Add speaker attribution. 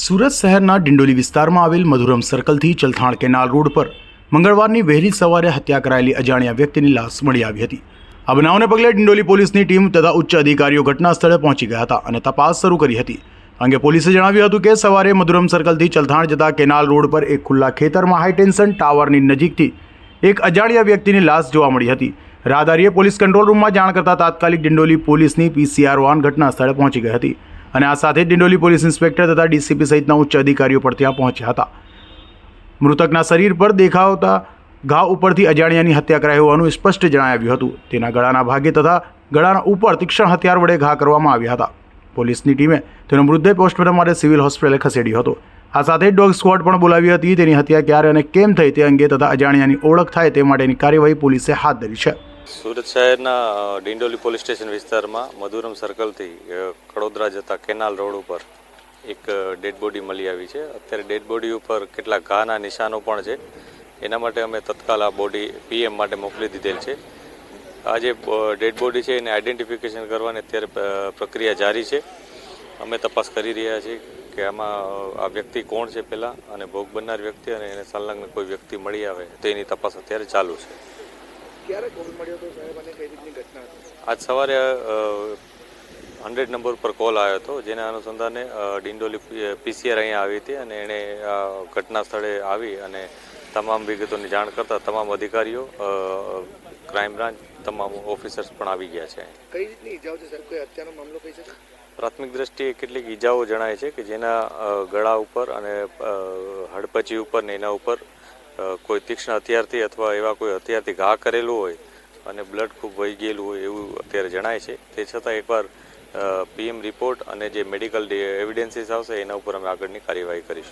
Speaker 1: સુરત શહેરના ડિંડોલી વિસ્તારમાં આવેલ મધુરમ સર્કલથી ચલથાણ કેનાલ રોડ પર મંગળવારની વહેલી સવારે હત્યા કરાયેલી અજાણ્યા વ્યક્તિની લાશ મળી આવી હતી. આ બનાવને પગલે ડિંડોલી પોલીસની ટીમ તથા ઉચ્ચ અધિકારીઓ ઘટના સ્થળે પહોંચી ગયા હતા અને તપાસ શરૂ કરી હતી. અંગે પોલીસે જણાવ્યું હતું કે સવારે મધુરમ સર્કલથી ચલથાણ જતા કેનાલ રોડ પર એક ખુલ્લા ખેતરમાં હાઈટેન્શન ટાવરની નજીકથી એક અજાણ્યા વ્યક્તિની લાશ જોવા મળી હતી. રાહદારીએ પોલીસ કંટ્રોલ રૂમમાં જાણ કરતા તાત્કાલિક ડિંડોલી પોલીસની પીસીઆર વાન ઘટના સ્થળે પહોંચી ગઈ હતી. અને આ સાથે ડિંડોલી પોલીસ ઇન્સ્પેક્ટર તથા ડીસીપી સહિતના ઉચ્ચ અધિકારીઓ પણ ત્યાં પહોંચ્યા હતા. મૃતકના શરીર પર દેખાવતા ઘા ઉપરથી અજાણ્યાની હત્યા કરાઈ હોવાનું સ્પષ્ટ જણાવ્યું હતું. તેના ગળાના ભાગે તથા ગળાના ઉપર તીક્ષ્ણ હથિયાર વડે ઘા કરવામાં આવ્યા હતા. પોલીસની ટીમે તેનો મૃતદેહ પોસ્ટમોર્ટમ માટે સિવિલ હોસ્પિટલે ખસેડ્યો હતો. આ સાથે ડોગ સ્ક્વોડ પણ બોલાવી હતી. તેની હત્યા ક્યારે અને કેમ થઈ તે અંગે તથા અજાણ્યાની ઓળખ થાય તે માટેની કાર્યવાહી પોલીસે હાથ ધરી છે.
Speaker 2: સુરત શહેરના ડિંડોલી પોલીસ સ્ટેશન વિસ્તારમાં મધુરમ સર્કલથી કડોદરા જતા કેનાલ રોડ ઉપર એક ડેડ બોડી મળી આવી છે. અત્યારે ડેડ બોડી ઉપર કેટલાક ઘાના નિશાનો પણ છે. એના માટે અમે તત્કાલ આ બોડી પીએમ માટે મોકલી દીધેલ છે. આ જે ડેડ બોડી છે એને આઈડેન્ટિફિકેશન કરવાની અત્યારે પ્રક્રિયા જારી છે. અમે તપાસ કરી રહ્યા છીએ કે આમાં આ વ્યક્તિ કોણ છે પહેલાં અને ભોગ બનનાર વ્યક્તિ અને એને સંલગ્ન કોઈ વ્યક્તિ મળી આવે તો એની તપાસ અત્યારે ચાલુ છે.
Speaker 3: ક્યારે કોલ મળ્યો હતો સાહેબ અને કઈ રીતની ઘટના હતી?
Speaker 2: આજ સવારે હંડ્રેડ નંબર પર કોલ આવ્યો હતો જેના અનુસંધાને ડિંડોલી પીસીઆર અહીંયા આવી હતી અને એણે ઘટના સ્થળે આવી અને તમામ વિગતોની જાણ કરતા તમામ અધિકારીઓ ક્રાઇમ બ્રાન્ચ તમામ ઓફિસર્સ પણ આવી ગયા છે
Speaker 3: કઈ રીતની ઈજાઓ છે સાહેબ? કોઈ હત્યાનો મામલો કહી શકે
Speaker 2: પ્રાથમિક દ્રષ્ટિએ કેટલીક ઈજાઓ જણાય છે કે જેના ગળા ઉપર અને હડપચી ઉપર ને એના ઉપર કોઈ તીક્ષ્ણ હથિયારથી અથવા એવા કોઈ હથિયારથી ઘા કરેલું હોય અને બ્લડ ખૂબ વહી ગયેલું હોય એવું અત્યારે જણાય છે. તે છતાં એકવાર પીએમ રિપોર્ટ અને જે મેડિકલ એવિડન્સીસ આવશે એના ઉપર અમે આગળની કાર્યવાહી કરીશું.